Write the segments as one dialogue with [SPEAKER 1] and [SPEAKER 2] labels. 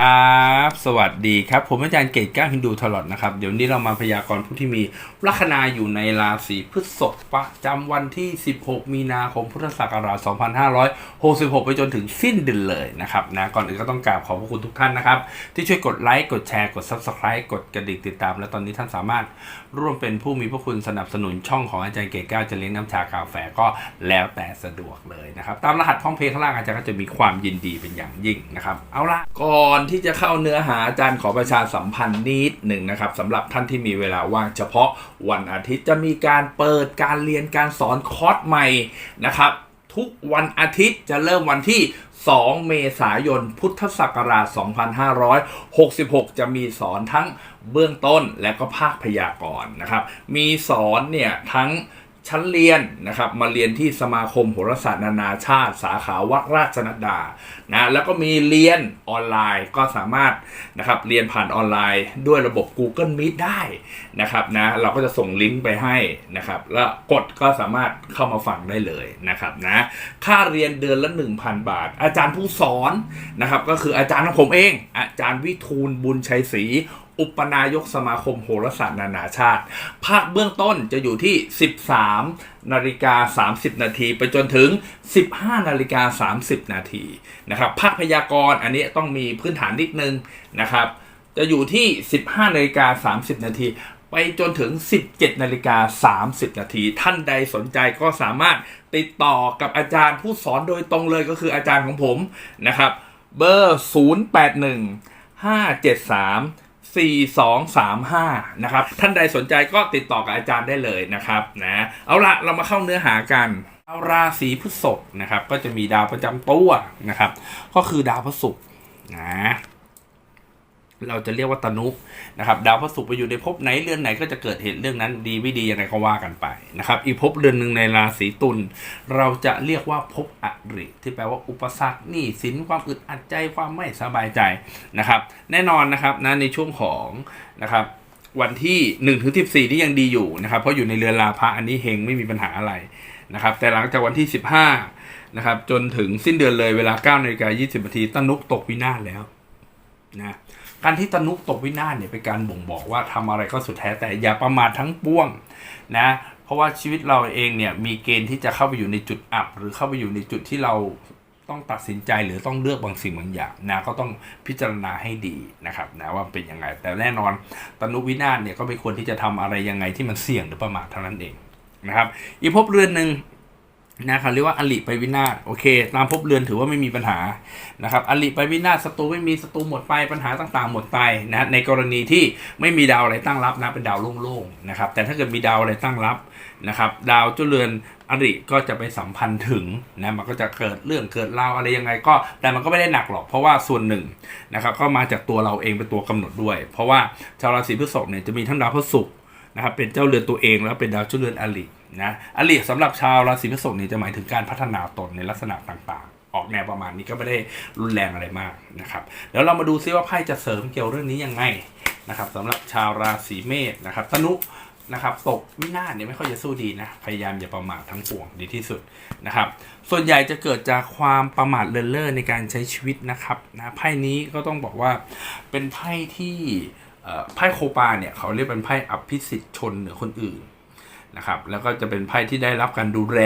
[SPEAKER 1] ครับ สวัสดีครับ ผมอาจารย์เกตก้าฮินดูทลอดนะครับ เดี๋ยวนี้เรามาพยากรณ์ผู้ที่มีลัคนาอยู่ในราศีพฤษภประจำวันที่ 16 มีนาคมพุทธศักราช 2566 ไปจนถึงสิ้นเดือนเลยนะครับนะก่อนอื่นก็ต้องกราบขอบพระคุณทุกท่านนะครับ ที่ช่วยกดไลค์ กดแชร์ กด Subscribe กดกระดิ่งติดตาม และตอนนี้ท่านสามารถร่วมเป็นผู้มีพระคุณสนับสนุนช่องของอาจารย์เกตก้าจะเลี้ยงน้ำชากาแฟก็แล้วแต่สะดวกเลยนะครับตามรหัสห้องเพลงข้างล่างอาจารย์ก็จะมีความยินดีเป็นอย่างยิ่งนะครับเอาละก่อนที่จะเข้าเนื้อหาอาจารย์ขอประชาสัมพันธ์นิดหนึ่งนะครับสำหรับท่านที่มีเวลาว่างเฉพาะวันอาทิตย์จะมีการเปิดการเรียนการสอนคอร์สใหม่นะครับ ทุกวันอาทิตย์จะเริ่มวันที่ 2 เมษายน พุทธศักราช 2566 จะมีสอนทั้งเบื้องต้นและก็ภาคพยากรณ์นะครับ มีสอนเนี่ยทั้งชั้นเรียนนะครับมาเรียนที่สมาคมโหราศาสตร์นานาชาติ สาขาวัดราชนดดานะแล้วก็มีเรียนออนไลน์ก็สามารถนะครับเรียนผ่านออนไลน์ด้วยระบบ Google Meet ได้นะครับนะเราก็จะส่งลิงก์ไปให้นะครับแล้วกดก็สามารถเข้ามาฟังได้เลยนะครับนะค่าเรียนเดือนละ 1,000 บาท อาจารย์ผู้สอนนะครับก็คืออาจารย์ของผมเอง อาจารย์วิทูลบุญชัยศรีอุปนายกสมาคมโหราศาสตร์นานาชาติ ภาคเบื้องต้นจะอยู่ที่ 13 นาฬิกา 30 นาที ไปจนถึง 15 นาฬิกา 30 นาทีนะครับภาคพยากรณ์อันนี้ต้องมีพื้นฐานนิดนึงนะครับจะอยู่ที่ 15 นาฬิกา 30 นาที ไปจนถึง 17 นาฬิกา 30 นาที ท่านใดสนใจก็สามารถติดต่อกับอาจารย์ผู้สอนโดยตรงเลยก็คืออาจารย์ของผมนะครับเบอร์ 081 573 4235 นะครับ ท่านใดสนใจก็ติดต่อกับอาจารย์ได้เลยนะครับนะเอาละเรามาเข้าเนื้อหากันเอาราศีพฤษภนะครับ ก็จะมีดาวประจำตัวนะครับ ก็คือดาวพฤษภนะ เราจะเรียกว่าตนุนะครับ ดาวพฤษภไปอยู่ในภพไหนเรือนไหนก็จะเกิดเหตุเรื่องนั้น ดีไม่ดียังไงก็ว่ากันไปนะครับ อีกภพเรือนหนึ่งในราศีตุลเราจะเรียกว่าภพอริที่แปลว่าอุปสรรคหนี้สินความอึดอัดใจความไม่สบายใจนะครับ แน่นอนนะครับนะในช่วงของนะครับวันที่1ถึง14ที่ยังดีอยู่นะครับ เพราะอยู่ในเรือนลาภะอันนี้เฮงไม่มีปัญหาอะไรนะครับ แต่หลังจากวันที่ 15นะครับจนถึงสิ้นเดือนเลยเวลา9นาฬิกา20นาทีตนุกตกวินาศแล้วนะ การที่ตนุกตกวินาศเนี่ยเป็นการบ่งบอกว่าทำอะไรก็สุดแท้แต่อย่าประมาททั้งปวงนะเพราะว่าชีวิตเราเองเนี่ยมีเกณฑ์ที่จะเข้าไปอยู่ในจุดอับ หรือเข้าไปอยู่ในจุดที่เราต้องตัดสินใจหรือต้องเลือกบางสิ่งบางอย่างนะก็ต้องพิจารณาให้ดีนะครับนะว่าเป็นยังไง แต่แน่นอนตนุวินาศเนี่ยก็ไม่ควรที่จะทำอะไรยังไงที่มันเสี่ยงหรือประมาทเท่านั้นเองนะครับอีกภพเรือนหนึ่ง นะครับเรียกว่าอลิไปวินาศโอเค ตามภพเรือนถือว่าไม่มีปัญหานะครับอลิไปวินาศศัตรูไม่มีศัตรูหมดไปปัญหาต่างๆหมดไปนะในกรณีที่ไม่มีดาวอะไรตั้งรับนะเป็นดาวโล่งๆนะครับแต่ถ้าเกิดมีดาวอะไรตั้งรับนะครับดาวเจ้าเรือนอริก็จะไปสัมพันธ์ถึงนะมันก็จะเกิดเรื่องเกิดราวอะไรยังไงก็ แต่มันก็ไม่ได้หนักหรอกเพราะว่าส่วนหนึ่งนะครับก็มาจากตัวเราเองเป็นตัวกำหนดด้วย เพราะว่าชาวราศีพฤษภเนี่ยจะมีทั้งดาวพฤษภนะครับเป็นเจ้าเรือนตัวเองแล้วเป็นดาวเจ้าเรือนอริ นะอริสำหรับชาวราศีพฤษภนี่จะหมายถึงการพัฒนาตนในลักษณะต่างๆ ออกแนวประมาณนี้ก็ไม่ได้รุนแรงอะไรมากนะครับเดี๋ยวเรามาดูซิว่าไพ่จะเสริมเกี่ยวเรื่องนี้ยังไงนะครับสำหรับชาวราศีเมษนะครับธนุนะครับตกวินาศเนี่ยไม่ค่อยจะสู้ดีนะ พยายามอย่าประมาททั้งปวงดีที่สุดนะครับ ส่วนใหญ่จะเกิดจากความประมาทเลินเล่อในการใช้ชีวิตนะครับนะไพ่นี้ก็ต้องบอกว่าเป็นไพ่ที่ไพ่โคปาเนี่ยเขาเรียกเป็นไพ่อภิสิทธิ์ชนเหนือคนอื่น นะครับแล้วก็จะเป็นไพ่ที่ได้รับการดูแล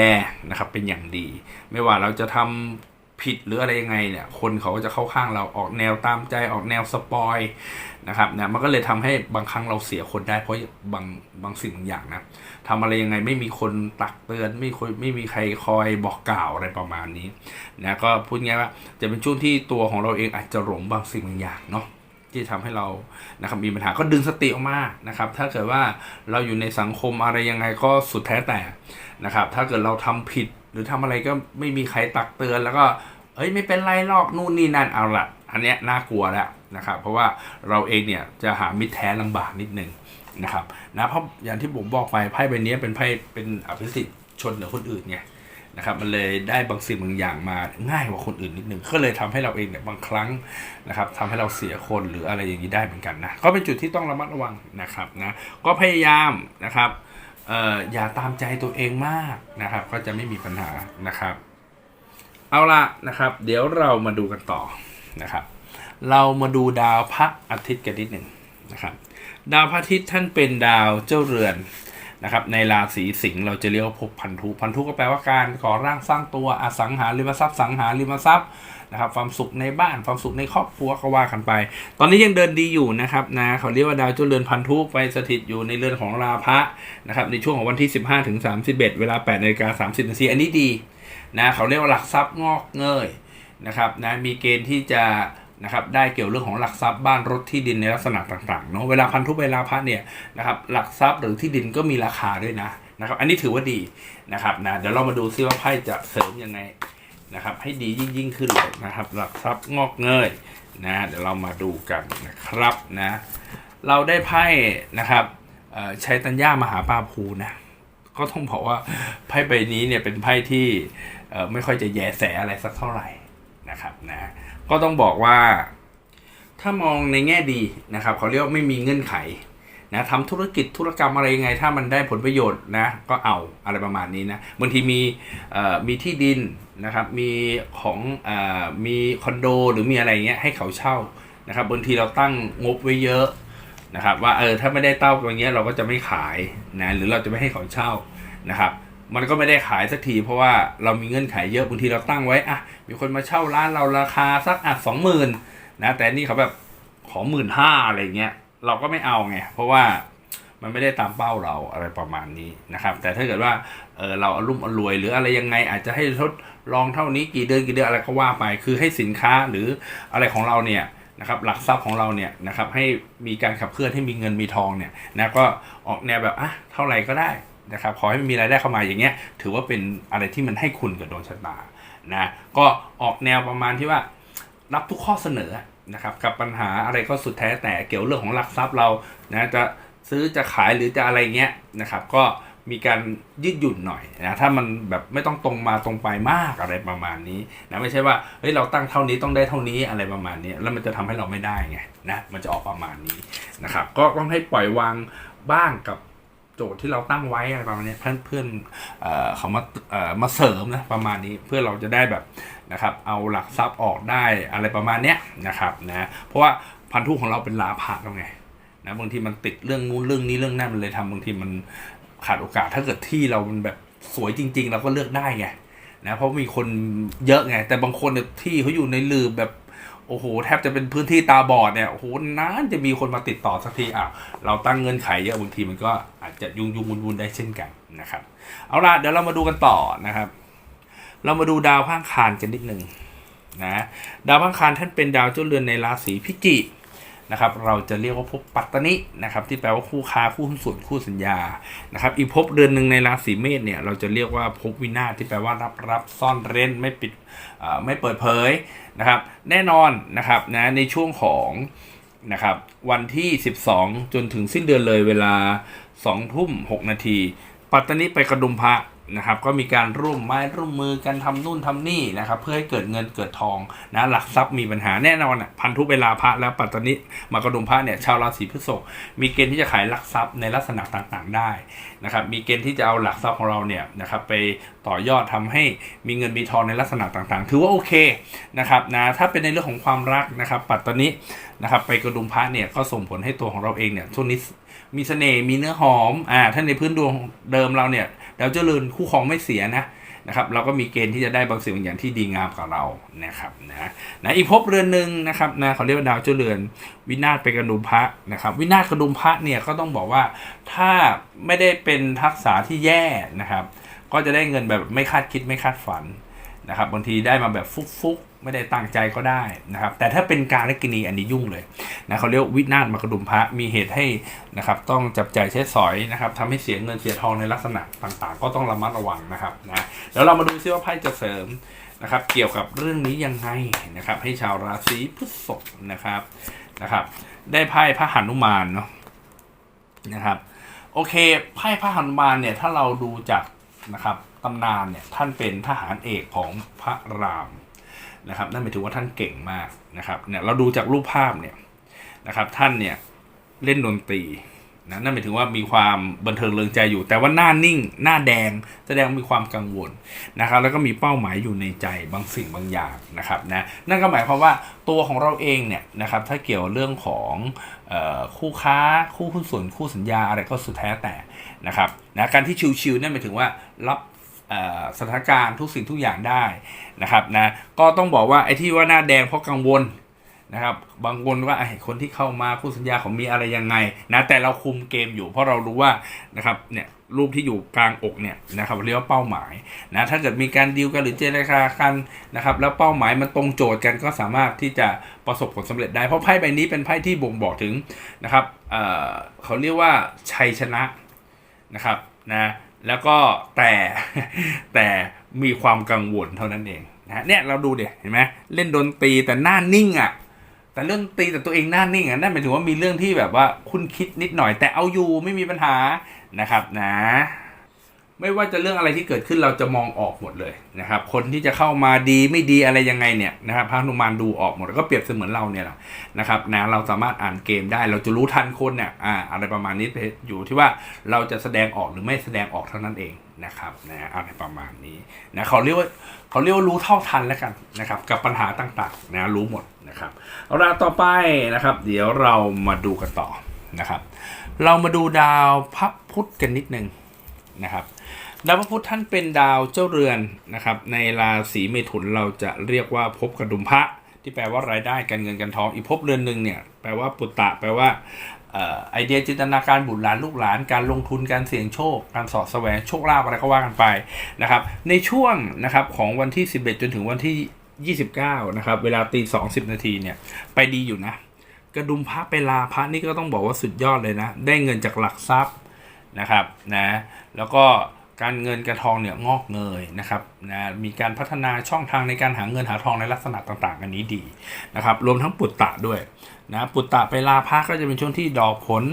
[SPEAKER 1] นะครับเป็นอย่างดี ไม่ว่าเราจะทำผิดหรืออะไรยังไงเนี่ยคนเขาก็จะเข้าข้างเราออกแนวตามใจออกแนวสปอยนะครับนะมันก็เลยทำให้บางครั้งเราเสียคนได้เพราะบางบางสิ่งบางอย่างนะทำอะไรยังไงไม่มีคนตักเตือนไม่คไม่มีใครคอยบอกกล่าวอะไรประมาณนี้นะก็พูดง่ายว่าจะเป็นช่วงที่ตัวของเราเองอาจจะหลงบางสิ่งบางอย่างเนาะ ที่ทำให้เรานะครับมีปัญหาก็ดึงสติออกมานะครับ ถ้าเกิดว่าเราอยู่ในสังคมอะไรยังไงก็สุดแท้แต่นะครับ ถ้าเกิดเราทำผิดหรือทำอะไรก็ไม่มีใครตักเตือนแล้วก็เอ้ยไม่เป็นไรหรอกนู่นนี่นั่นเอาละอันเนี้ยน่ากลัวแล้วนะครับ เพราะว่าเราเองเนี่ยจะหามิตรแท้ลำบากนิดนึงนะครับนะเพราะอย่างที่ผมบอกไปไพ่ใบนี้เป็นไพ่เป็นอภิสิทธิ์ชนเหนือคนอื่นไง นะครับมันเลยได้บางสิ่งบางอย่างมาง่ายกว่าคนอื่นนิดนึงก็เลยทำให้เราเองเนี่ยบางครั้งนะครับทำให้เราเสียคนหรืออะไรอย่างนี้ได้เหมือนกันนะก็เป็นจุดที่ต้องระมัดระวังนะครับนะก็พยายามนะครับเอ่ออย่าตามใจตัวเองมากนะครับ ก็จะไม่มีปัญหานะครับ เอาละนะครับ เดี๋ยวเรามาดูกันต่อนะครับ เรามาดูดาวพระอาทิตย์กันนิดหนึ่งนะครับ ดาวพระอาทิตย์ท่านเป็นดาวเจ้าเรือน นะครับในราศีสิงห์เราจะเรียกว่าภพพันธุพันธุก็แปลว่าการก่อร่างสร้างตัวอสังหาริมทรัพย์สังหาริมทรัพย์นะครับความสุขในบ้านความสุขในครอบครัวก็ว่ากันไป ตอนนี้ยังเดินดีอยู่นะครับนะเขาเรียกว่าดาวเจ้าเรือนพันธุไปสถิตอยู่ในเรือนของราพะนะครับในช่วงของวันที่ 15ถึง31 เวลา8นาฬิกา30นาทีอันนี้ดีนะเขาเรียกว่าหลักทรัพย์งอกเงยนะครับนะมีเกณฑ์ที่จะ นะครับได้เกี่ยวเรื่องของหลักทรัพย์บ้านรถที่ดินในลักษณะต่างๆเนาะเวลาพันธุเวลาพระเนี่ยนะครับหลักทรัพย์หรือที่ดินก็มีราคาด้วยนะนะครับอันนี้ถือว่าดีนะครับนะเดี๋ยวเรามาดูซิว่าไพ่จะเสริมยังไงนะครับให้ดียิ่งยิ่งขึ้นเลยนะครับ หลักทรัพย์งอกเงยนะเดี๋ยวเรามาดูกันนะครับนะเราได้ไพ่นะครับเอ่อชัยตัญญามหาปาภูนะก็ต้องบอกว่าไพ่ใบนี้เนี่ยเป็นไพ่ที่ไม่ค่อยจะแยแสอะไรสักเท่าไหร่นะครับนะ ก็ต้องบอกว่า ถ้ามองในแง่ดีนะครับเขาเรียกว่าไม่มีเงื่อนไขนะทำธุรกิจธุรกรรมอะไรยังไง ถ้ามันได้ผลประโยชน์นะก็เอาอะไรประมาณนี้นะบางทีมีมีที่ดินนะครับมีของอมีคอนโดหรือมีอะไรเงี้ยให้เขาเช่านะครับบางทีเราตั้งงบไว้เยอะนะครับว่าเออถ้าไม่ได้เต้าอย่างเงี้ยเราก็จะไม่ขายนะหรือเราจะไม่ให้เขาเช่านะครับ มันก็ไม่ได้ขายสักที เพราะว่าเรามีเงื่อนไขเยอะบางทีเราตั้งไว้อะมีคนมาเช่าร้านเราราคาสักอะสองหมื่นนะแต่นี่เขาแบบขอหมื่นห้าอะไรเงี้ยเราก็ไม่เอาไงเพราะว่ามันไม่ได้ตามเป้าเราอะไรประมาณนี้นะครับ แต่ถ้าเกิดว่าเออเราอารมณ์อรวย หรืออะไรยังไงอาจจะให้ทดลองเท่านี้กี่เดือนกี่เดือนอะไรก็ว่าไป คือให้สินค้าหรืออะไรของเราเนี่ยนะครับหลักทรัพย์ของเราเนี่ยนะครับให้มีการขับเคลื่อนให้มีเงินมีทองเนี่ยนะก็ออกแนวแบบอะเท่าไหร่ก็ได้ นะครับขอให้มีรายได้เข้ามาอย่างเงี้ย ถือว่าเป็นอะไรที่มันให้คุณกับดวงชะตานะก็ออกแนวประมาณที่ว่า รับทุกข้อเสนอนะครับกับปัญหาอะไรก็สุดแท้แต่เกี่ยวเรื่องของหลักทรัพย์เรานะจะซื้อจะขายหรือจะอะไรเงี้ยนะครับ ก็มีการยืดหยุ่นหน่อยนะถ้ามันแบบไม่ต้องตรงมาตรงไปมากอะไรประมาณนี้นะไม่ใช่ว่าเฮ้ยเราตั้งเท่านี้ต้องได้เท่านี้อะไรประมาณนี้แล้วมันจะทำให้เราไม่ได้ไงนะมันจะออกประมาณนี้นะครับ ก็ต้องให้ปล่อยวางบ้างกับ โจทย์ที่เราตั้งไว้อะไรประมาณนี้เพื่อนเพื่อนเขามาเอ่อมาเสริมนะประมาณนี้เพื่อเราจะได้แบบนะครับเอาหลักทรัพย์ออกได้อะไรประมาณเนี้ยนะครับนะเพราะว่าพันธุของเราเป็นลาภะแล้วไงนะบางทีมันติดเรื่องนู้นเรื่องนี้เรื่องนั้นมันเลยทำบางทีมันขาดโอกาสถ้าเกิดที่เรามันแบบสวยจริง ๆ เราก็เลือกได้ไงนะเพราะมีคนเยอะไง แต่บางคนที่เขาอยู่ในลืบแบบ โอ้โหแทบจะเป็นพื้นที่ตาบอดเนี่ยโอ้โหนานจะมีคนมาติดต่อสักทีอะเราตั้งเงินไขเยอะบางทีมันก็อาจจะยุ่งยุ่งวุ่นๆได้เช่นกันนะครับ เอาล่ะเดี๋ยวเรามาดูกันต่อนะครับ เรามาดูดาวพางคารกันนิดหนึ่งนะดาวพางคารท่านเป็นดาวเจ้าเรือนในราศีพิจิก นะครับเราจะเรียกว่าภพปัตตนินะครับที่แปลว่าคู่ค้าคู่หุ้นส่วนคู่สัญญานะครับอีกภพเรือนหนึ่งในราศีเมษเนี่ยเราจะเรียกว่าภพวินาศที่แปลว่ารับรับซ่อนเร้นไม่ปิดไม่เปิดเผยนะครับแน่นอนนะครับนะในช่วงของนะครับวันที่ 12 จนถึงสิ้นเดือนเลยเวลา2ทุ่ม6นาทีปัตตานีไปกระดุมพระ นะครับก็มีการร่วมไม้ร่วมมือกันทำนู่นทำนี่นะครับเพื่อให้เกิดเงินเกิดทองนะหลักทรัพย์มีปัญหาแน่นอนอะพันธุเวลาพระแล้วปัตตานีมากระดุมพระเนี่ยชาวราศีพฤษภมีเกณฑ์ที่จะขายหลักทรัพย์ในลักษณะต่างๆได้นะครับมีเกณฑ์ที่จะเอาหลักทรัพย์ของเราเนี่ยนะครับไปต่อยอดทำให้มีเงินมีทองในลักษณะต่างๆ ถือว่าโอเคนะครับนะถ้าเป็นในเรื่องของความรักนะครับปัตตานีนะครับไปกระดุมพระเนี่ยก็ส่งผลให้ตัวของเราเองเนี่ยช่วงนี้มีเสน่ห์มีเนื้อหอมอ่าถ้านในพื้นดวงเดิมเราเนี่ย ดาวเจริญคู่ครองไม่เสียนะนะครับเราก็มีเกณฑ์ที่จะได้บางสิ่งบางอย่างที่ดีงามกับเรานะครับนะนะอีกภพเรือนหนึ่งนะครับนะเขาเรียกว่าดาวเจริญวินาศไปกระดุมพระนะครับ วินาศกระดุมพระเนี่ยก็ต้องบอกว่าถ้าไม่ได้เป็นทักษะที่แย่นะครับ ก็จะได้เงินแบบไม่คาดคิดไม่คาดฝัน นะครับบางทีได้มาแบบฟุกๆ ไม่ได้ตั้งใจก็ได้นะครับ แต่ถ้าเป็นการลกินีอันนี้ยุ่งเลยนะเขาเรียกวินาศมากระดุมพระมีเหตุให้นะครับ ต้องจับจ่ายใช้สอยนะครับทำให้เสียเงินเสียทองในลักษณะต่างๆ ก็ต้องระมัดระวังนะครับนะแล้วเรามาดูซิว่าไพ่จะเสริมนะครับ เกี่ยวกับเรื่องนี้ยังไงนะครับ ให้ชาวราศีพฤษภนะครับนะครับ ได้ไพ่พระหนุมานเนาะนะครับ โอเคไพ่พระหนุมานเนี่ยถ้าเราดูจากนะครับ ตำนานเนี่ยท่านเป็นทหารเอกของพระรามนะครับนั่นหมายถึงว่าท่านเก่งมากนะครับเนี่ยเราดูจากรูปภาพเนี่ยนะครับท่านเนี่ยเล่นดนตรีนะนั่นหมายถึงว่ามีความบันเทิงเริงใจอยู่ แต่ว่าหน้านิ่ง หน้าแดงแสดงมีความกังวลนะครับแล้วก็มีเป้าหมายอยู่ในใจบางสิ่งบางอย่างนะครับนะนั่นก็หมายความว่าตัวของเราเองเนี่ยนะครับถ้าเกี่ยวเรื่องของออคู่ค้าคู่หุ้นส่วนคู่สัญญาอะไรก็สุดแท้แต่นะครับนะการที่ชิวๆนั่นหมายถึงว่ารับ สถานการณ์ทุกสิ่งทุกอย่างได้นะครับนะก็ต้องบอกว่าไอ้ที่ว่าหน้าแดงเพราะกังวลนะครับบางคนว่าไอ้คนที่เข้ามาคู่สัญญาเขามีอะไรยังไงนะแต่เราคุมเกมอยู่ เพราะเรารู้ว่านะครับเนี่ยรูปที่อยู่กลางอกเนี่ยนะครับเรียกว่าเป้าหมายนะถ้าเกิดมีการดีลกันหรือเจรจากันนะครับแล้วเป้าหมายมันตรงโจทย์กันก็สามารถที่จะประสบผลสำเร็จได้เพราะไพ่ใบนี้เป็นไพ่ที่บ่งบอกถึงนะครับเเขาเรียกว่าชัยชนะนะครับนะ แล้วก็แต่แต่มีความกังวลเท่านั้นเองนะเนี่ยเราดูเดี๋ยเห็นไหมเล่นดนตรีแต่หน้านิ่งอะ แต่เล่นตีแต่ตัวเองหน้านิ่งอะนั่นหมายถึงว่ามีเรื่องที่แบบว่าคุณคิดนิดหน่อย แต่เอาอยู่ไม่มีปัญหานะครับนะ ไม่ว่าจะเรื่องอะไรที่เกิดขึ้นเราจะมองออกหมดเลยนะครับ คนที่จะเข้ามาดีไม่ดีอะไรยังไงเนี่ยนะครับพระนุมานดูออกหมดแล้วก็เปรียบเสมือนเราเนี่ยแหละนะครับนะเราสามารถอ่านเกมได้ เราจะรู้ทันคนเนี่ยอ่าอะไรประมาณนี้อยู่ที่ว่าเราจะแสดงออกหรือไม่แสดงออกเท่านั้นเองนะครับนะอะไรประมาณนี้นะเขาเรียกว่าเขาเรียกว่ารู้เท่าทันแล้วกันนะครับ กับปัญหาต่างๆนะรู้หมดนะครับเอาละต่อไปนะครับ เดี๋ยวเรามาดูกันต่อนะครับ เรามาดูดาวพระพุธกันนิดนึงนะครับ ดาวพระพุธท่านเป็นดาวเจ้าเรือนนะครับ ในราศีเมถุนเราจะเรียกว่าภพกระดุมพระ ที่แปลว่ารายได้การเงินการทอง อีกภพเรือนหนึ่งเนี่ยแปลว่าปุตตะแปลว่าออไอเดียจินตนาการบุตรหลานลูกหลาน การลงทุนการเสี่ยงโชค การสอดแสวงโชคลาภอะไรก็ว่ากันไปนะครับ ในช่วงนะครับของวันที่ 11 จนถึงวันที่ 29 นะครับ เวลาตี2 0นาทีเนี่ยไปดีอยู่นะ กระดุมพระไปลาพระนี่ก็ต้องบอกว่าสุดยอดเลยนะ ได้เงินจากหลักทรัพย์นะครับนะแล้วก็ การเงินกระทองเนี่ยงอกเงยนะครับนะมีการพัฒนาช่องทางในการหาเงินหาทองในลักษณะต่างๆ อันนี้ดีนะครับ รวมทั้งปุตตะด้วยนะปุตตะไปลาพระก็จะเป็นช่วงที่ดอกผล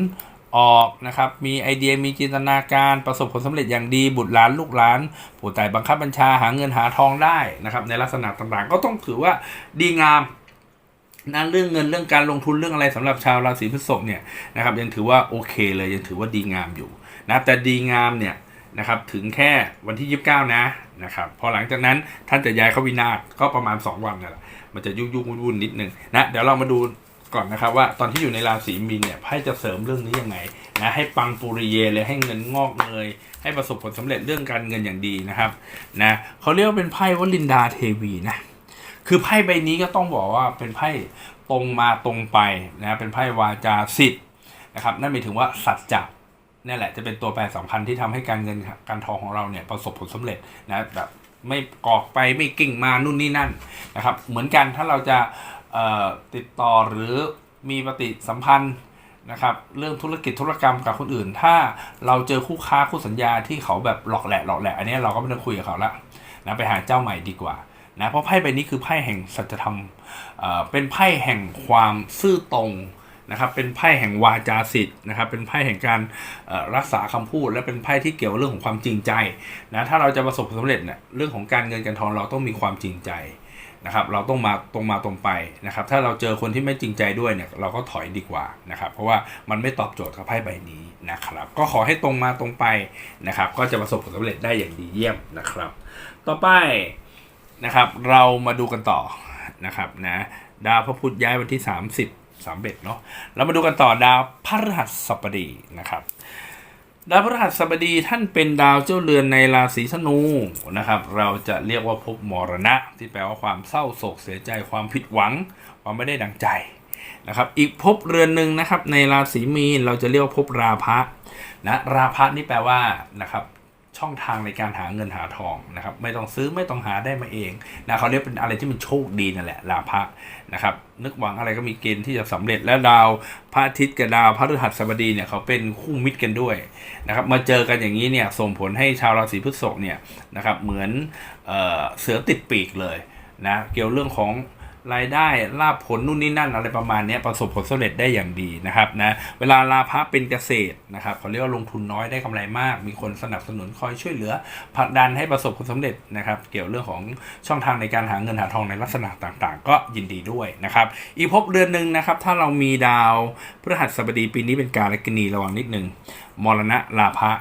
[SPEAKER 1] ออกนะครับ มีไอเดียมีจินตนาการประสบผลสำเร็จอย่างดีบุตรหลานลูกหลาน ผู้ใต้บังคับบัญชาหาเงินหาทองได้นะครับ ในลักษณะต่างๆ ก็ต้องถือว่าดีงามนะเรื่องเงินเรื่องการลงทุนเรื่องอะไรสำหรับชาวราศีพฤษภเนี่ยนะครับยังถือว่าโอเคเลยยังถือว่าดีงามอยู่นะแต่ดีงามเนี่ย นะครับถึงแค่วันที่ 29 นะนะครับพอหลังจากนั้นท่านจะย้ายเข้าวินาศก็ประมาณ 2 วันนั่นแหละมันจะยุ่งยุ่งวุ่นๆนิดนึงนะเดี๋ยวเรามาดูก่อนนะครับว่าตอนที่อยู่ในราศีมีนเนี่ยไพ่จะเสริมเรื่องนี้ยังไงนะให้ปังปุริเยเลยให้เงินงอกเงยให้ประสบผลสำเร็จเรื่องการเงินอย่างดีนะครับนะเขาเรียกว่าเป็นไพ่วลินดาเทวีนะคือไพ่ใบนี้ก็ต้องบอกว่าเป็นไพ่ตรงมาตรงไปนะเป็นไพ่วาจาสิทธิ์นะครับนั่นหมายถึงว่าสัจจะ นี่แหละจะเป็นตัวแปรสำคัญที่ทำให้การเงินการทองของเราเนี่ยประสบผลสำเร็จนะแบบไม่กอกไปไม่กิ่งมานู่นนี่นั่นนะครับเหมือนกันถ้าเราจะติดต่อหรือมีปฏิสัมพันธ์นะครับเรื่องธุรกิจธุรกรรมกับคนอื่น ถ้าเราเจอคู่ค้าคู่สัญญาที่เขาแบบหลอกแหละหลอกแหละอันนี้เราก็ไม่ต้องคุยกับเขาละนะไปหาเจ้าใหม่ดีกว่านะเพราะไพ่ใบนี้คือไพ่แห่งสัจธรรมเออเป็นไพ่แห่งความซื่อตรง นะครับเป็นไพ่แห่งวาจาสิทธิ์นะครับเป็นไพ่แห่งการรักษาคำพูด และเป็นไพ่ที่เกี่ยวเรื่องของความจริงใจนะถ้าเราจะประสบผลสำเร็จเนี่ยเรื่องของการเงินการทองเราต้องมีความจริงใจนะครับเราต้องมาตรงมาตรงไปนะครับถ้าเราเจอคนที่ไม่จริงใจด้วยเนี่ยเราก็ถอยดีกว่านะครับเพราะว่ามันไม่ตอบโจทย์กับไพ่ใบนี้นะครับก็ขอให้ตรงมาตรงไปนะครับก็จะประสบผลสำเร็จได้อย่างดีเยี่ยมนะครับ ต่อไปนะครับเรามาดูกันต่อนะครับนะดาวพระพุธย้ายวันที่ 30 3เบ็ดเนาะเรามาดูกันต่อดาวพฤหัสบดีนะครับ ดาวพฤหัสบดีท่านเป็นดาวเจ้าเรือนในราศีธนูนะครับ เราจะเรียกว่าภพมรณะ ที่แปลว่าความเศร้าโศกเสียใจความผิดหวังความไม่ได้ดังใจนะครับอีกภพเรือนหนึ่งนะครับในราศีมีนเราจะเรียกว่าภพราพะนะราพะนี่แปลว่านะครับ ช่องทางในการหาเงินหาทองนะครับ ไม่ต้องซื้อไม่ต้องหาได้มาเองนะเขาเรียกเป็นอะไรที่มันโชคดีนั่นแหละลาภะนะครับ นึกหวังอะไรก็มีเกณฑ์ที่จะสำเร็จและดาวพระอาทิตย์กับดาวพระฤหัสบดีเนี่ยเขาเป็นคู่มิตรกันด้วยนะครับมาเจอกันอย่างนี้เนี่ยส่งผลให้ชาวราศีพฤษภเนี่ยนะครับเหมือนเออเสือติดปีกเลยนะเกี่ยวเรื่องของ รายได้ลาบผลนู่นนี่นั่นอะไรประมาณนี้ประสบผลสำเร็จได้อย่างดีนะครับนะเวลาลาพระเป็นเกษตรนะครับเขาเรียกว่าลงทุนน้อยได้กำไรมาก มีคนสนับสนุนคอยช่วยเหลือผลักดันให้ประสบผลสำเร็จนะครับ เกี่ยวเรื่องของช่องทางในการหาเงินหาทองในลักษณะต่างๆ ก็ยินดีด้วยนะครับอีกภพเดือนหนึ่งนะครับ ถ้าเรามีดาวพฤหัสบดีปีนี้เป็นการละกนีระวังนิดหนึ่งมรณะลาภะ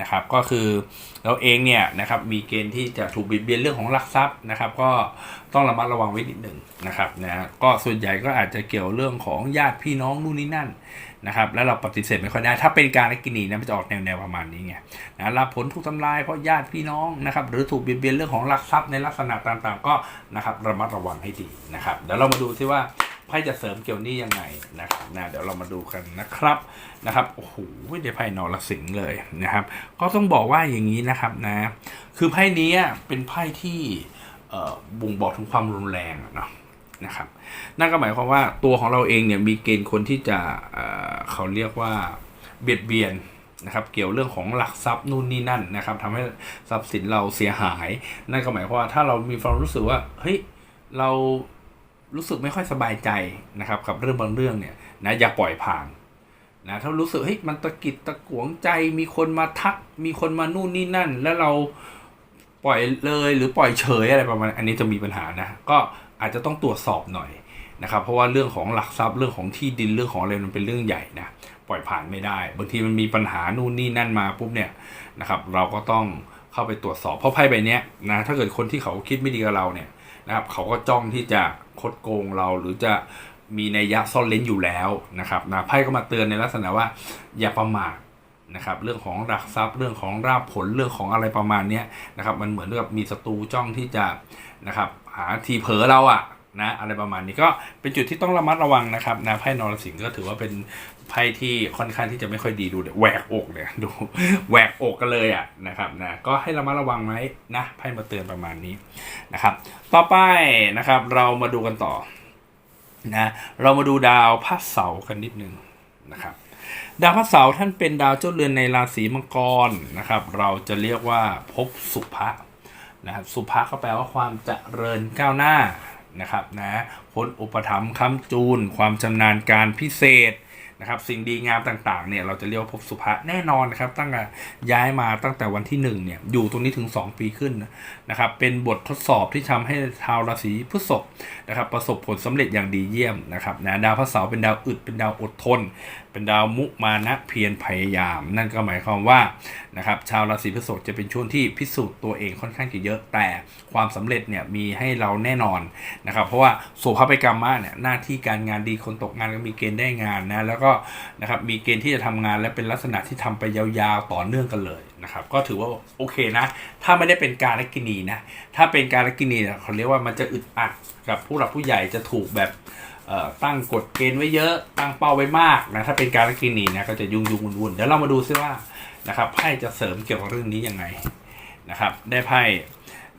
[SPEAKER 1] นะครับก็คือเราเองเนี่ยนะครับมีเกณฑ์ที่จะถูกบิดเบียนเรื่องของหลักทรัพย์นะครับ ก็ต้องระมัดระวังไว้นิดหนึ่งนะครับนะก็ส่วนใหญ่ก็อาจจะเกี่ยวเรื่องของญาติพี่น้องนู่นนี่นั่นนะครับแล้วเราปฏิเสธไม่ค่อยได้ ถ้าเป็นการและกินีนะมันจะออกแนวแนวๆประมาณนี้ไงนะรับผลถูกทำลายเพราะญาติพี่น้องนะครับหรือถูกเบียดเบียนเรื่องของหลักทรัพย์ในลักษณะต่างๆ ก็นะครับระมัดระวังให้ดีนะครับเดี๋ยวเรามาดูซิว่า พ่จะเสริมเกี่ยวนี้ยังไงนะครับนะเดี๋ยวเรามาดูกันนะครับนะครับโอ้โหได้ไพ่นอรสิงห์เลยนะครับ ก็ต้องบอกว่าอย่างนี้นะครับนะคือไพ่นี้เป็นไพ่ที่บ่งบอกถึงความรุนแรงเนาะนะครับนั่นก็หมายความว่าตัวของเราเองเนี่ยมีเกณฑ์คนที่จะเเขาเรียกว่าเบียดเบียนนะครับเกี่ยวเรื่องของหลักทรัพย์นู่นนี่นั่นนะครับทำให้ทรัพย์สินเราเสียหาย นั่นก็หมายความว่าถ้าเรามีความรู้สึกว่าเฮ้ยเรา รู้สึกไม่ค่อยสบายใจนะครับ กับเรื่องบางเรื่องเนี่ยนะอย่าปล่อยผ่านนะถ้ารู้สึกเฮ้ยมันตะกิดตะกวงใจมีคนมาทัก มีคนมานู่นนี่นั่น แล้วเราปล่อยเลยหรือปล่อยเฉยอะไรประมาณอันนี้จะมีปัญหานะ ก็อาจจะต้องตรวจสอบหน่อยนะครับ เพราะว่าเรื่องของหลักทรัพย์เรื่องของที่ดินเรื่องของอะไรมันเป็นเรื่องใหญ่นะปล่อยผ่านไม่ได้บางทีมันมีปัญหานู่นนี่นั่นมาปุ๊บเนี่ยนะครับ เราก็ต้องเข้าไปตรวจสอบเพราะไพ่ใบนี้นะถ้าเกิดคนที่เขาคิดไม่ดีกับเราเนี่ยนะครับเขาก็จ้องที่จะ คดโกงเราหรือจะมีนัยยะซ่อนเลนอยู่แล้วนะครับนะไพ่ก็มาเตือนในลักษณะว่าอย่าประมาทนะครับเรื่องของหลักทรัพย์เรื่องของราบผลเรื่องของอะไรประมาณนี้นะครับมันเหมือนกับมีศัตรูจ้องที่จะนะครับหาทีเผลอเราอะ นะอะไรประมาณนี้ก็เป็นจุดที่ต้องระมัดระวังนะครับนะไพ่นรสิงห์ก็ถือว่าเป็นไพ่ที่ค่อนข้างที่จะไม่ค่อยดีดูเดี๋ยแหวกอกเนี่ยดูแหวกอกกันเลยอะนะครับนะก็ให้ระมัดระวังไว้นะไพ่มาเตือนประมาณนี้นะครับ ต่อไปนะครับเรามาดูกันต่อนะเรามาดูดาวพระเสาร์กันนิดนึงนะครับดาวพระเสาร์ท่านเป็นดาวเจ้าเรือนในราศีมังกรนะครับ เราจะเรียกว่าภพสุภะนะครับสุภาก็แปลว่าความเจริญก้าวหน้า นะครับนะค้นอุปถัมภ์ค้ำจูน ความชำนาญการพิเศษนะครับสิ่งดีงามต่างๆเนี่ยเราจะเรียกว่าภพสุภะแน่นอนนะครับตั้งแต่ย้ายมาตั้งแต่วันที่หนึ่งเนี่ยอยู่ตรงนี้ถึง 2 ปีขึ้นนะครับเป็นบททดสอบที่ทำให้ชาวราศีพฤษภนะครับประสบผลสำเร็จอย่างดีเยี่ยมนะครับนะดาวพระเสาร์เป็นดาวอึดเป็นดาวอดทน เป็นดาวมุมานะเพียรพยายาม นั่นก็หมายความว่านะครับชาวราศีพฤษภจะเป็นช่วงที่พิสูจน์ตัวเองค่อนข้างจะเยอะแต่ความสำเร็จเนี่ยมีให้เราแน่นอนนะครับเพราะว่าโสภาไปกรรมะเนี่ยหน้าที่การงานดีคนตกงานก็มีเกณฑ์ได้งานนะแล้วก็นะครับมีเกณฑ์ที่จะทำงานและเป็นลักษณะที่ทำไปยาวๆต่อเนื่องกันเลยนะครับก็ถือว่าโอเคนะถ้าไม่ได้เป็นการลกินีนะถ้าเป็นการลกินีเนี่ยเขาเรียกว่ามันจะอึดอัดกับผู้หลักผู้ใหญ่จะถูกแบบ ตั้งกฎเกณฑ์ไว้เยอะ ตั้งเป้าไว้มากนะถ้าเป็นการละกินีนะก็จะยุ่งยุ่งวุ่นๆเดี๋ยวเรามาดูซิว่านะครับไพ่จะเสริมเกี่ยวกับเรื่องนี้ยังไงนะครับ ได้ไพ่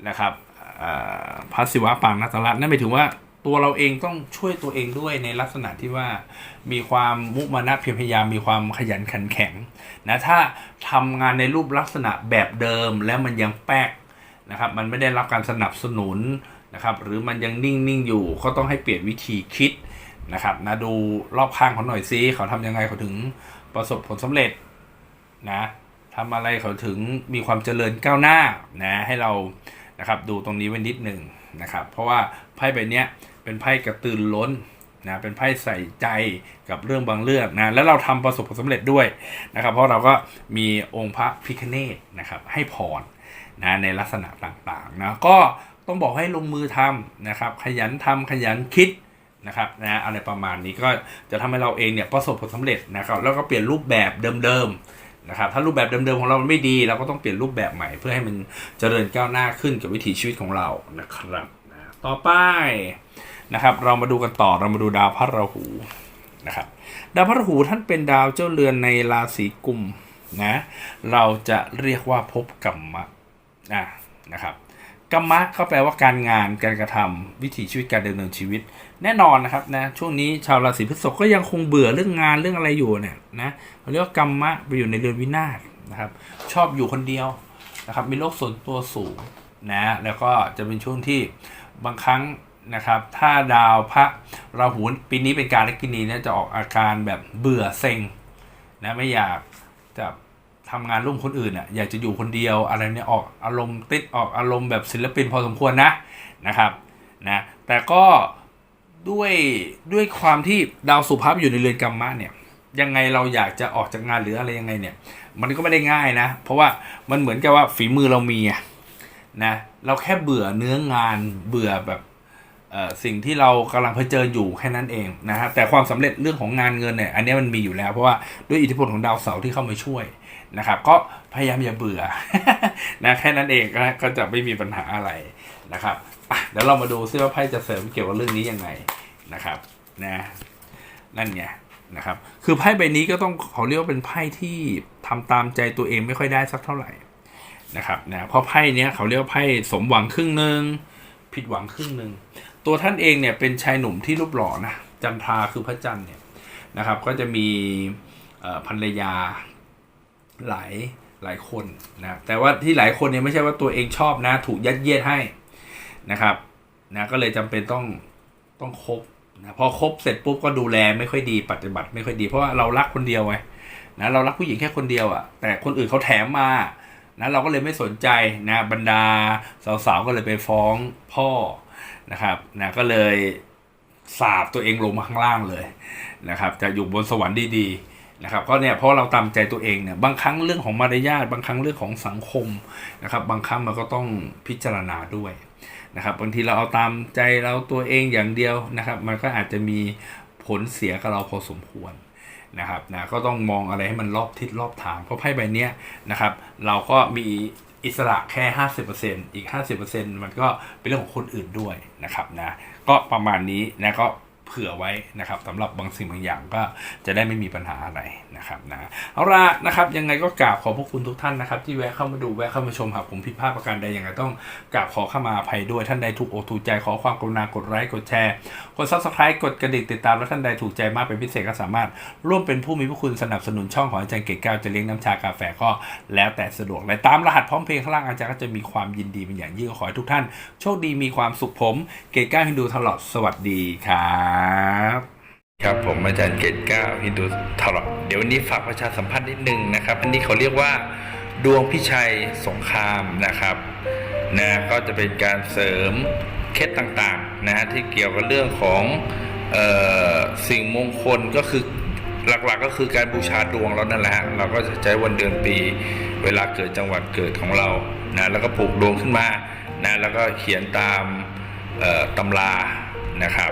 [SPEAKER 1] นะครับพระศิวะปางนัตรัตน์นั่นหมายถึงว่าตัวเราเองต้องช่วยตัวเองด้วยในลักษณะที่ว่ามีความมุมานะเพียรพยายามมีความขยันขันแข็งนะถ้าทำงานในรูปลักษณะแบบเดิมแล้วมันยังแป๊กนะครับ มันไม่ได้รับการสนับสนุน นะครับหรือมันยังนิ่งๆอยู่ก็ต้องให้เปลี่ยนวิธีคิดนะครับนะดูรอบข้างเขาหน่อยซิเขาทำยังไงเขาถึงประสบผลสำเร็จนะทำอะไรเขาถึงมีความเจริญก้าวหน้านะให้เรานะครับดูตรงนี้ไว้นิดหนึ่งนะครับเพราะว่าไพ่ใบเนี้ยเป็นไพ่กระตือรือร้นนะเป็นไพ่ใส่ใจกับเรื่องบางเรื่องนะแล้วเราทำประสบผลสำเร็จด้วยนะครับ เพราะเราก็มีองค์พระพิคเนตนะครับให้พรนะในลักษณะต่างๆนะก็ ต้องบอกให้ลงมือทำนะครับ ขยันทำขยันคิดนะครับนะอะไรประมาณนี้ก็จะทำให้เราเองเนี่ยประสบผลสำเร็จนะครับ แล้วก็เปลี่ยนรูปแบบเดิมๆนะครับ ถ้ารูปแบบเดิมๆของเรามันไม่ดีเราก็ต้องเปลี่ยนรูปแบบใหม่ เพื่อให้มันเจริญก้าวหน้าขึ้นกับวิถีชีวิตของเรานะครับนะต่อไปนะครับ เรามาดูกันต่อเรามาดูดาวพระราหูนะครับดาวพระราหูท่านเป็นดาวเจ้าเรือนในราศีกุมนะเราจะเรียกว่าภพกรรมะอะนะครับ กรรมะก็แปลว่าการงานการกระทำวิถีชีวิตการดำเนินชีวิต แน่นอนนะครับนะช่วงนี้ชาวราศีพฤษภก็ยังคงเบื่อเรื่องงานเรื่องอะไรอยู่เนี่ยนะเรียกว่ากรรมะไปอยู่ในเรือนวินาศนะครับ ชอบอยู่คนเดียวนะครับมีโลกส่วนตัวสูงนะแล้วก็จะเป็นช่วงที่บางครั้งนะครับ ถ้าดาวพระราหูปีนี้เป็นการเลกินีเนี่ยจะออกอาการแบบเบื่อเซ็งนะไม่อยากจะ ทำงานร่วมคนอื่นอะอยากจะอยู่คนเดียวอะไรเนี่ยออกอารมณ์ติดออกอารมณ์แบบศิลปินพอสมควรนะนะครับนะแต่ก็ด้วยด้วยความที่ดาวสุภาพอยู่ในเรือนกรรมะเนี่ยยังไงเราอยากจะออกจากงานหรืออะไรยังไงเนี่ยมันก็ไม่ได้ง่ายนะ เพราะว่ามันเหมือนกับว่าฝีมือเรามีนะเราแค่เบื่อเนื้องานเบื่อแบบ สิ่งที่เรากำลังเผชิญอยู่แค่นั้นเองนะฮะแต่ความสำเร็จเรื่องของงานเงินเนี่ยอันนี้มันมีอยู่แล้ว เพราะว่าด้วยอิทธิพลของดาวเสาร์ที่เข้ามาช่วยนะครับ ก็พยายามอย่าเบื่อนะแค่นั้นเองก็ก็จะไม่มีปัญหาอะไรนะครับเดี๋ยวเรามาดูซิว่าไพ่จะเสริมเกี่ยวกับเรื่องนี้ยังไงนะครับนะนั่นไงนะครับคือไพ่ใบนี้ก็ต้องเขาเรียกว่าเป็นไพ่ที่ทำตามใจตัวเองไม่ค่อยได้สักเท่าไหร่นะครับนะเพราะไพ่เนี้ยเขาเรียกว่าไพ่สมหวังครึ่งหนึ่งผิดหวังครึ่งหนึ่ง ตัวท่านเองเนี่ยเป็นชายหนุ่มที่รูปหล่อนะจันทราคือพระจันทร์เนี่ยนะครับก็จะมีภรรยาหลายหลายคนนะแต่ว่าที่หลายคนเนี่ยไม่ใช่ว่าตัวเองชอบนะ ถูกยัดเยียดให้นะครับนะก็เลยจำเป็นต้องต้องคบนะพอคบเสร็จปุ๊บก็ดูแลไม่ค่อยดีปฏิบัติ ไม่ค่อยดีเพราะว่าเรารักคนเดียวไงนะเรารักผู้หญิงแค่คนเดียวอะ่ะแต่คนอื่นเขาแถมมานะเราก็เลยไม่สนใจนะบรรดาสาวๆก็เลยไปฟ้องพ่อ นะครับนะก็เลยสาบตัวเองลงมาข้างล่างเลยนะครับ จะอยู่บนสวรรค์ดีๆนะครับ ก็เนี่ยเพราะเราตามใจตัวเองเนี่ยบางครั้งเรื่องของมารยาทบางครั้งเรื่องของสังคมนะครับ บางครั้งมันก็ต้องพิจารณาด้วยนะครับบางทีเราเอาตามใจเราตัวเองอย่างเดียวนะครับ มันก็อาจจะมีผลเสียกับเราพอสมควรนะครับนะก็ต้องมองอะไรให้มันรอบทิศรอบทางเพราะไพ่ใบนี้นะครับ เราก็มี อิสระแค่ 50%อีก 50%มันก็เป็นเรื่องของคนอื่นด้วยนะครับนะก็ประมาณนี้นะก็ เผื่อไว้นะครับสำหรับบางสิ่งบางอย่างก็จะได้ไม่มีปัญหาอะไรนะครับนะเอาละนะครับยังไงก็กราบขอพระคุณทุกท่านนะครับ ที่แวะเข้ามาดูแวะเข้ามาชมหากผมผิดพลาดประการใดยังไงต้องกราบขอเข้ามาอภัยด้วยท่านใดถูกอกถูกใจขอความกรุณากดไลค์กดแชร์ กด subscribe กดกระดิ่งติดตามและท่านใดถูกใจมากเป็นพิเศษก็สามารถ ร่วมเป็นผู้มีพระคุณสนับสนุนช่องของอาจารย์เกศแก้วจะเลี้ยงน้ำชากาแฟก็แล้วแต่สะดวกและตามรหัสพร้อมเพรียงข้างล่างอาจารย์ก็จะมีความยินดีเป็นอย่างยิ่งขอให้ทุกท่าน โชคดีมีความสุขผม เกศแก้วฮินดูตลอดสวัสดีครับครับผมอาจารย์เกศแก้วฮินดูตลอเดี๋ยววันนี้ฝากประชาสัมพันธ์นิดนึงนะครับ อันนี้เขาเรียกว่าดวงพิชัยสงครามนะครับนะก็จะเป็นการเสริมเคล็ดต่างๆนะฮะที่เกี่ยวกับเรื่องของออสิ่งมงคลก็คือหลักๆก็คือการบูชาดวงเรานั่นแหละฮะเราก็จะใช้วันเดือนปี เวลาเกิดจังหวัดเกิดของเรานะแล้วก็ปลูกดวงขึ้นมานะแล้วก็เขียนตามตำรานะครับ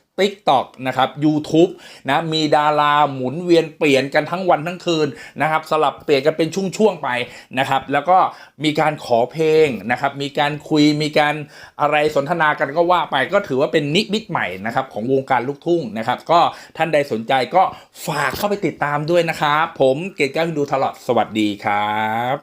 [SPEAKER 1] TikTok นะครับ YouTube นะมีดาราหมุนเวียนเปลี่ยนกันทั้งวันทั้งคืนนะครับสลับเปลี่ยนกันเป็นช่วงๆไปนะครับแล้วก็มีการขอเพลงนะครับมีการคุยมีการอะไรสนทนากันก็ว่าไปก็ถือว่าเป็นนิมิตใหม่นะครับของวงการลูกทุ่งนะครับก็ท่านใดสนใจก็ฝากเข้าไปติดตามด้วยนะครับ ผมเกตแก้วดูตลอดสวัสดีครับ